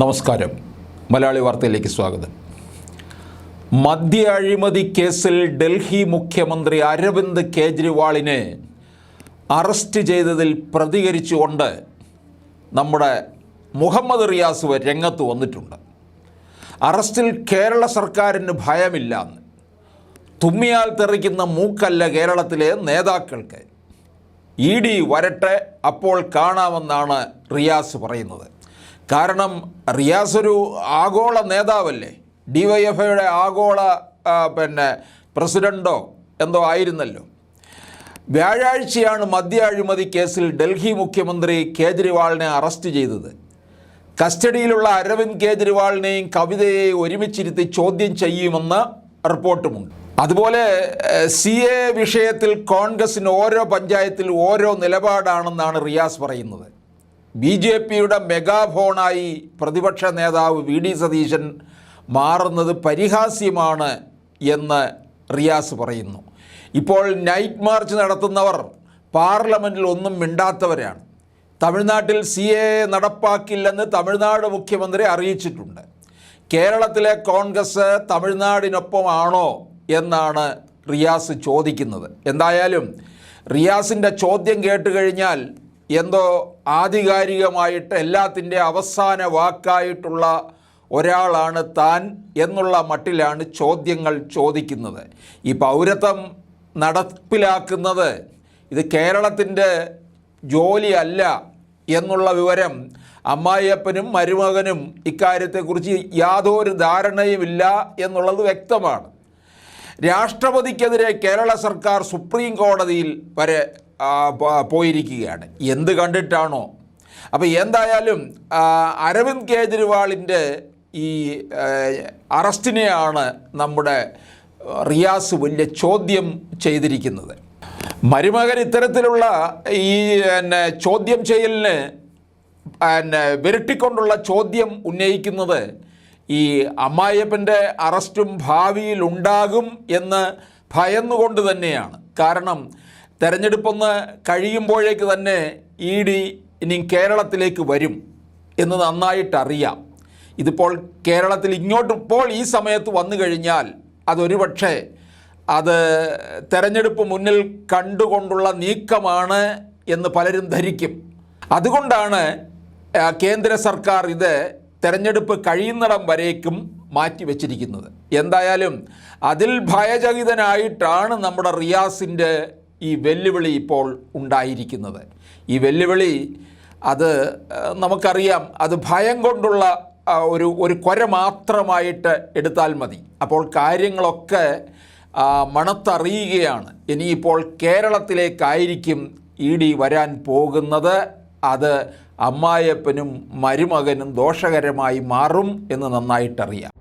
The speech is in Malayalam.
നമസ്കാരം. മലയാളി വാർത്തയിലേക്ക് സ്വാഗതം. മദ്യ അഴിമതി കേസിൽ ഡൽഹി മുഖ്യമന്ത്രി അരവിന്ദ് കേജ്രിവാളിനെ അറസ്റ്റ് ചെയ്തതിൽ പ്രതികരിച്ചുകൊണ്ട് നമ്മുടെ മുഹമ്മദ് റിയാസ് രംഗത്ത് വന്നിട്ടുണ്ട്. അറസ്റ്റിൽ കേരള സർക്കാരിന് ഭയമില്ലാന്ന്. തുമ്മിയാൽ തെറിക്കുന്ന മൂക്കല്ല കേരളത്തിലെ നേതാക്കൾക്ക്. ഇ ഡി വരട്ടെ അപ്പോൾ കാണാമെന്നാണ് റിയാസ് പറയുന്നത്. കാരണം റിയാസ് ഒരു ആഗോള നേതാവല്ലേ? ഡി വൈ എഫ് ഐയുടെ ആഗോള പിന്നെ പ്രസിഡന്റോ എന്തോ ആയിരുന്നല്ലോ. വ്യാഴാഴ്ചയാണ് മദ്യ അഴിമതി കേസിൽ ഡൽഹി മുഖ്യമന്ത്രി കേജ്രിവാളിനെ അറസ്റ്റ് ചെയ്തത്. കസ്റ്റഡിയിലുള്ള അരവിന്ദ് കേജ്രിവാളിനെയും കവിതയെയും ഒരുമിച്ചിരുത്തി ചോദ്യം ചെയ്യുമെന്ന് റിപ്പോർട്ടുമുണ്ട്. അതുപോലെ സി എ വിഷയത്തിൽ കോൺഗ്രസിന് ഓരോ പഞ്ചായത്തിൽ ഓരോ നിലപാടാണെന്നാണ് റിയാസ് പറയുന്നത്. ബി ജെ പിയുടെ മെഗാഫോണായി പ്രതിപക്ഷ നേതാവ് വി ഡി സതീശൻ മാറുന്നത് പരിഹാസ്യമാണ് എന്ന് റിയാസ് പറയുന്നു. ഇപ്പോൾ നൈറ്റ് മാർച്ച് നടത്തുന്നവർ പാർലമെന്റിൽ ഒന്നും മിണ്ടാത്തവരാണ്. തമിഴ്നാട്ടിൽ സി എ നടപ്പാക്കില്ലെന്ന് തമിഴ്നാട് മുഖ്യമന്ത്രി അറിയിച്ചിട്ടുണ്ട്. കേരളത്തിലെ കോൺഗ്രസ് തമിഴ്നാടിനൊപ്പമാണോ എന്നാണ് റിയാസ് ചോദിക്കുന്നത്. എന്തായാലും റിയാസിന്റെ ചോദ്യം കേട്ട് കഴിഞ്ഞാൽ എന്തോ ആധികാരികമായിട്ട് എല്ലാത്തിന്റെ അവസാന വാക്കായിട്ടുള്ള ഒരാളാണ് താൻ എന്നുള്ള മട്ടിലാണ് ചോദ്യങ്ങൾ ചോദിക്കുന്നത്. ഈ പൗരത്വം നടപ്പിലാക്കുന്നത് ഇത് കേരളത്തിന്റെ ജോലിയല്ല എന്നുള്ള വിവരം അമ്മായിയപ്പനും മരുമകനും ഇക്കാര്യത്തെക്കുറിച്ച് യാതൊരു ധാരണയുമില്ല എന്നുള്ളത് വ്യക്തമാണ്. രാഷ്ട്രപതിക്കെതിരെ കേരള സർക്കാർ സുപ്രീം കോടതിയിൽ വരെ പോയിരിക്കുകയാണ്. എന്ത് കണ്ടിട്ടാണോ? അപ്പോൾ എന്തായാലും അരവിന്ദ് കേജ്രിവാളിന്റെ ഈ അറസ്റ്റിനെയാണ് നമ്മുടെ റിയാസ് വലിയ ചോദ്യം ചെയ്തിരിക്കുന്നത്. മരുമകൻ ഇത്തരത്തിലുള്ള ഈ പിന്നെ ചോദ്യം ചെയ്യലിന് പിന്നെ വിരട്ടിക്കൊണ്ടുള്ള ചോദ്യം ഉന്നയിക്കുന്നത് ഈ അമ്മായിയപ്പന്റെ അറസ്റ്റും ഭാവിയിലുണ്ടാകും എന്ന് ഭയന്നുകൊണ്ട് തന്നെയാണ്. കാരണം തെരഞ്ഞെടുപ്പൊന്ന് കഴിയുമ്പോഴേക്ക് തന്നെ ഇ ഡി ഇനി കേരളത്തിലേക്ക് വരും എന്ന് നന്നായിട്ടറിയാം. ഇതിപ്പോൾ കേരളത്തിൽ ഇങ്ങോട്ട് ഇപ്പോൾ ഈ സമയത്ത് വന്നു കഴിഞ്ഞാൽ അതൊരു പക്ഷേ അത് തെരഞ്ഞെടുപ്പ് മുന്നിൽ കണ്ടുകൊണ്ടുള്ള നീക്കമാണ് എന്ന് പലരും ധരിക്കും. അതുകൊണ്ടാണ് കേന്ദ്ര സർക്കാർ ഇത് തെരഞ്ഞെടുപ്പ് കഴിയുന്നിടം വരേക്കും മാറ്റിവെച്ചിരിക്കുന്നത്. എന്തായാലും അതിൽ ഭയചകിതനായിട്ടാണ് നമ്മുടെ റിയാസിന്റെ ഈ വെല്ലുവിളി ഇപ്പോൾ ഉണ്ടായിരിക്കുന്നത്. ഈ വെല്ലുവിളി അത് നമുക്കറിയാം അത് ഭയം കൊണ്ടുള്ള ഒരു ഒരു കൊര മാത്രമായിട്ട് എടുത്താൽ മതി. അപ്പോൾ കാര്യങ്ങളൊക്കെ മണത്തറിയുകയാണ്. ഇനിയിപ്പോൾ കേരളത്തിലേക്കായിരിക്കും ഇ ഡി വരാൻ പോകുന്നത്. അത് അമ്മായപ്പനും മരുമകനും ദോഷകരമായി മാറും എന്ന് നന്നായിട്ടറിയാം.